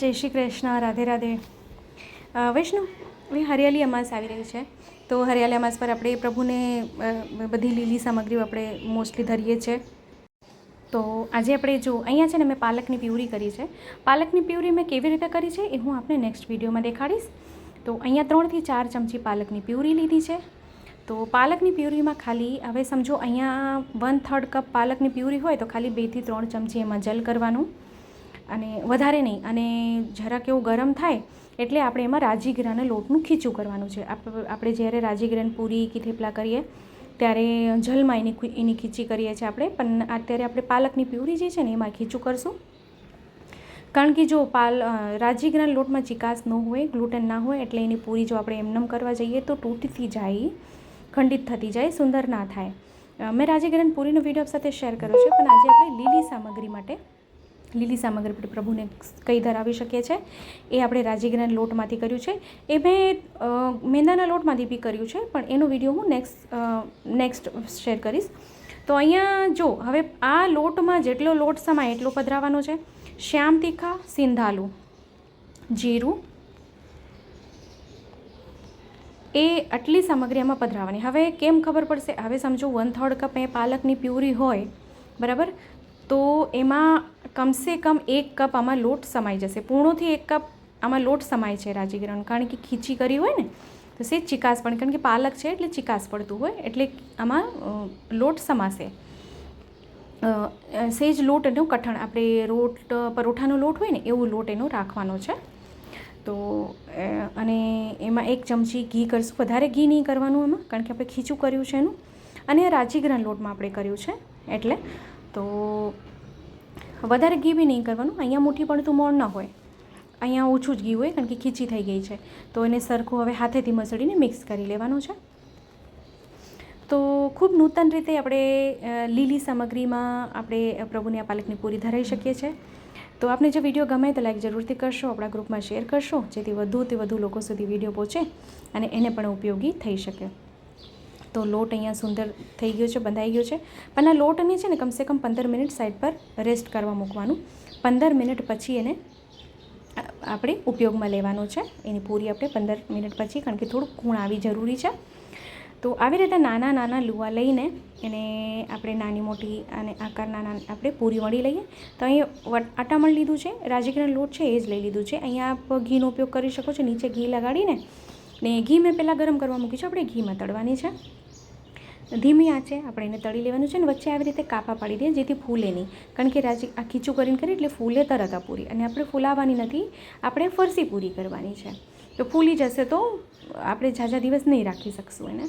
જય શ્રી કૃષ્ણ, રાધે રાધે. વૈષ્ણવ, હવે હરિયાળી અમાસ આવી રહી છે. તો હરિયાળી અમાસ પર આપણે પ્રભુને બધી લીલી સામગ્રીઓ આપણે મોસ્ટલી ધરીએ છીએ તો આજે આપણે જો, અહીંયા છે ને મેં પાલકની પ્યુરી કરી છે. પાલકની પ્યુરી મેં કેવી રીતે કરી છે એ હું આપને નેક્સ્ટ વિડીયોમાં દેખાડીશ. તો અહીંયા ત્રણથી ચાર ચમચી પાલકની પ્યુરી લીધી છે. તો પાલકની પ્યુરીમાં ખાલી, હવે સમજો અહીંયા વન થર્ડ કપ પાલકની પ્યુરી હોય તો ખાલી બેથી ત્રણ ચમચી એમાં જલ કરવાનું. અને વધારે નહીં. અને જરાક એવું ગરમ થાય એટલે આપણે એમાં રાજીગરાના લોટનું ખીચું કરવાનું છે. આપ- આપણે જ્યારે રાજીગરાની પૂરી કે થેપલા કરીએ, ત્યારે જલમાં એની એની ખીચી કરીએ છીએ આપણે. પણ અત્યારે આપણે પાલકની પ્યુરી જે છે ને, એમાં ખીચું કરશું. કારણ કે જો પાલ રાજીગીરાના લોટમાં ચિકાસ ન હોય, ગ્લુટેન ના હોય, એટલે એની પૂરી જો આપણે એમનેમ કરવા જઈએ તો તૂટતી જાય, ખંડિત થતી જાય, સુંદર ના થાય. મેં રાજીગીરાની પૂરીનો વીડિયો સાથે શેર કર્યો છે, પણ આજે આપણે લીલી સામગ્રી માટે લીલી સામગ્રી પર પ્રભુને કઈ ધરાવી શકીએ છીએ એ આપણે રાજીગરાના લોટમાંથી કર્યું છે. એ મેં મેંદાના લોટમાંથી બી કર્યું છે, પણ એનો વીડિયો હું નેક્સ્ટ નેક્સ્ટ શેર કરીશ. તો અહીંયા જો, હવે આ લોટમાં જેટલો લોટ સમાય એટલો પધરાવાનો છે. શ્યામ તીખા, સિંધાલુ, જીરું. એ આટલી સામગ્રી એમાં પધરાવાની. હવે કેમ ખબર પડશે? હવે સમજો વન થર્ડ કપ એ પાલકની પ્યુરી હોય, બરાબર? તો એમાં કમસે કમ એક કપ આમાં લોટ સમાઈ જશે. પૂર્ણોથી એક કપ આમાં લોટ સમાય છે રાજીગરણ કારણ કે ખીચી કરી હોય ને, તો સે ચિકાસ પણ, કારણ કે પાલક છે એટલે ચિકાસ પડતું હોય, એટલે આમાં લોટ સમાશે. સેજ લોટ એનું કઠણ. આપણે રોટ, પરોઠાનો લોટ હોય ને, એવું લોટ એનો રાખવાનો છે. તો અને એમાં એક ચમચી ઘી કરશું. વધારે ઘી નહીં કરવાનું એમાં, કારણ કે આપણે ખીચું કર્યું છે એનું. અને રાજીગરાના લોટમાં આપણે કર્યું છે, એટલે તો વધારે ઘી બી નહીં કરવાનું. અહીંયા મુઠ્ઠી પડતું મોણ ન હોય. અહીંયા ઓછું જ ઘી હોય કારણ કે ખીચી થઈ ગઈ છે. તો એને સરખું હવે હાથેથી મસળીને મિક્સ કરી લેવાનું છે. તો ખૂબ નૂતન રીતે આપણે લીલી સામગ્રીમાં આપણે પ્રભુની આ પાલકની પૂરી ધરાઈ શકીએ છીએ. તો આપને જો વીડિયો ગમે તો લાઈક જરૂરથી કરશો, આપણા ગ્રુપમાં શેર કરશો, જેથી વધુથી વધુ લોકો સુધી વીડિયો પહોંચે અને એને પણ ઉપયોગી થઈ શકે. તો લોટ અહીંયા સુંદર થઈ ગયો છે, બંધાઈ ગયો છે. પણ આ લોટને છે ને કમસે કમ પંદર મિનિટ સાઈડ પર રેસ્ટ કરવા મૂકવાનું. પંદર મિનિટ પછી એને આપણે ઉપયોગમાં લેવાનો છે. એની પૂરી આપણે પંદર મિનિટ પછી, કારણ કે થોડુંક ખૂણ આવી જરૂરી છે. તો આવી રીતે નાના નાના લુવા લઈને એને આપણે નાની મોટી અને આકારના નાના આપણે પૂરી વળી લઈએ. તો અહીં આટામણ લીધું છે રાજગીરાનો લોટ છે, એ જ લઈ લીધું છે. અહીંયા આપ ઘીનો ઉપયોગ કરી શકો છો, નીચે ઘી લગાડીને. ને ઘી મેં પહેલાં ગરમ કરવા મૂકી છે. આપણે ઘીમાં તળવાની છે. ધીમી આંચે આપણે એને તળી લેવાનું છે અને વચ્ચે આવી રીતે કાપા પાડી દઈએ જેથી ફૂલે નહીં. કારણ કે રાજી આ ખીચું કરીને કરીએ એટલે ફૂલે તરત પૂરી. અને આપણે ફૂલાવાની નથી, આપણે ફરસી પૂરી કરવાની છે. તો ફૂલી જશે તો આપણે ઝાઝા દિવસ નહીં રાખી શકશું એને.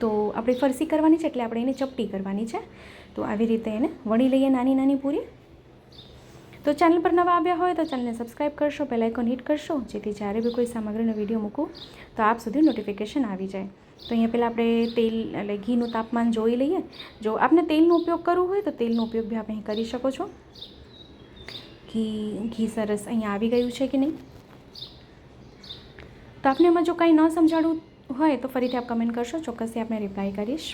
તો આપણે ફરસી કરવાની છે એટલે આપણે એને ચપટી કરવાની છે. તો આવી રીતે એને વણી લઈએ નાની નાની પૂરી. તો ચેનલ પર નવા આવ્યા હોય તો ચેનલને સબસ્ક્રાઈબ કરશો બેલ આઇકોન હિટ કરશો, જેથી જ્યારે બી કોઈ સામગ્રીનો વીડિયો મૂકું, તો આપ સુધી નોટિફિકેશન આવી જાય. તો અહીંયા પહેલાં આપણે તેલ, એટલે ઘીનું તાપમાન જોઈ લઈએ. જો આપને તેલનો ઉપયોગ કરવો હોય તો તેલનો ઉપયોગ બી આપ અહીં કરી શકો છો. ઘી ઘી સરસ અહીંયા આવી ગયું છે કે નહીં? તો આપને એમાં જો કાંઈ ન સમજાડવું હોય તો ફરીથી આપ કમેન્ટ કરશો, ચોક્કસથી આપણે રિપ્લાય કરીશ.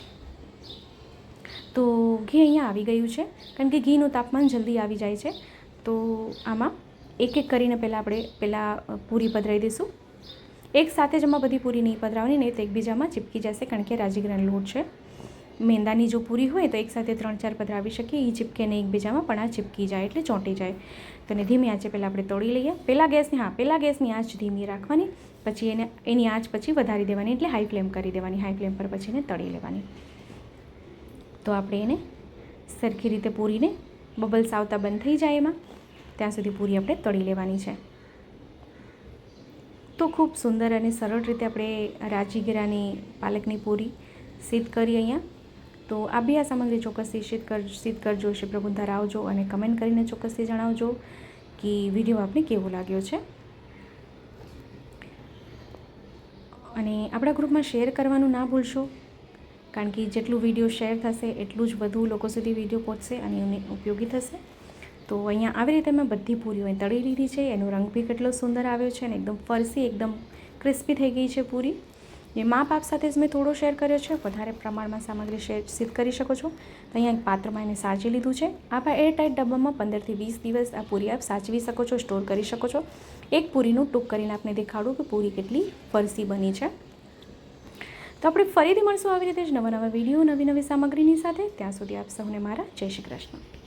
તો ઘી અહીંયા આવી ગયું છે. કારણ કે ઘીનું તાપમાન જલ્દી આવી જાય છે. તો આમાં એક એક કરીને પહેલાં આપણે પહેલાં પૂરી પધરાવી દઈશું. એક સાથે જ આમાં બધી પૂરી નહીં પધરાવવાની, નહીં તો એકબીજામાં ચીપકી જશે, કારણ કે રાજીગરાનો લોટ છે. મેંદાની જો પૂરી હોય તો એક સાથે ત્રણ ચાર પધરાવી શકીએ એ ચીપકે નહીં એકબીજામાં પણ આ ચીપકી જાય એટલે ચોંટી જાય. તો એને ધીમી આંચે પહેલાં આપણે તોડી લઈએ. પહેલાં ગેસની, હા, પહેલાં ગેસની આંચ ધીમી રાખવાની, પછી એને, એની આંચ પછી વધારી દેવાની એટલે હાઈ ફ્લેમ કરી દેવાની, હાઈ ફ્લેમ પર પછી એને તળી લેવાની. તો આપણે એને સરખી રીતે પૂરીને બબલ્સ આવતા બંધ થઈ જાય એમાં. ત્યાં સુધી પૂરી આપણે તળી લેવાની છે. તો ખૂબ સુંદર અને સરળ રીતે આપણે રાજીગીરાની પાલકની પૂરી સિદ્ધ કરી અહીંયા. તો આ બી આ સામગ્રી ચોક્કસથી સિદ્ધ કર સિદ્ધ કરજો શ્રી પ્રભુ ધરાવજો અને કમેન્ટ કરીને ચોક્કસથી જણાવજો કે વીડિયો આપને કેવો લાગ્યો છે. અને આપણા ગ્રુપમાં શેર કરવાનું ના ભૂલશો, કારણ કે જેટલું વીડિયો શેર થશે એટલું જ વધુ લોકો સુધી વીડિયો પહોંચશે અને એને ઉપયોગી થશે. તો અહીંયા આવી રીતે મેં બધી પૂરીઓ તળી લીધી છે. એનો રંગ બી કેટલો સુંદર આવ્યો છે અને એકદમ ફરસી, એકદમ ક્રિસ્પી થઈ ગઈ છે પૂરી. એ માપ આપ સાથે જ મેં થોડો શેર કર્યો છે. વધારે પ્રમાણમાં સામગ્રી શેર સિદ્ધ કરી શકો છો. તો અહીંયા એક પાત્રમાં એને સાચી લીધું છે. આપ આ એરટાઇટ ડબ્બામાં પંદરથી વીસ દિવસ આ પૂરી આપ સાચવી શકો છો સ્ટોર કરી શકો છો. એક પૂરીનું ટૂંક કરીને આપને દેખાડું કે પૂરી કેટલી ફરસી બની છે. તો આપણે ફરીથી મળશું આવી રીતે જ નવા નવા વીડિયો, નવી નવી સામગ્રીની સાથે. ત્યાં સુધી આપ સૌને મારા જય શ્રી કૃષ્ણ.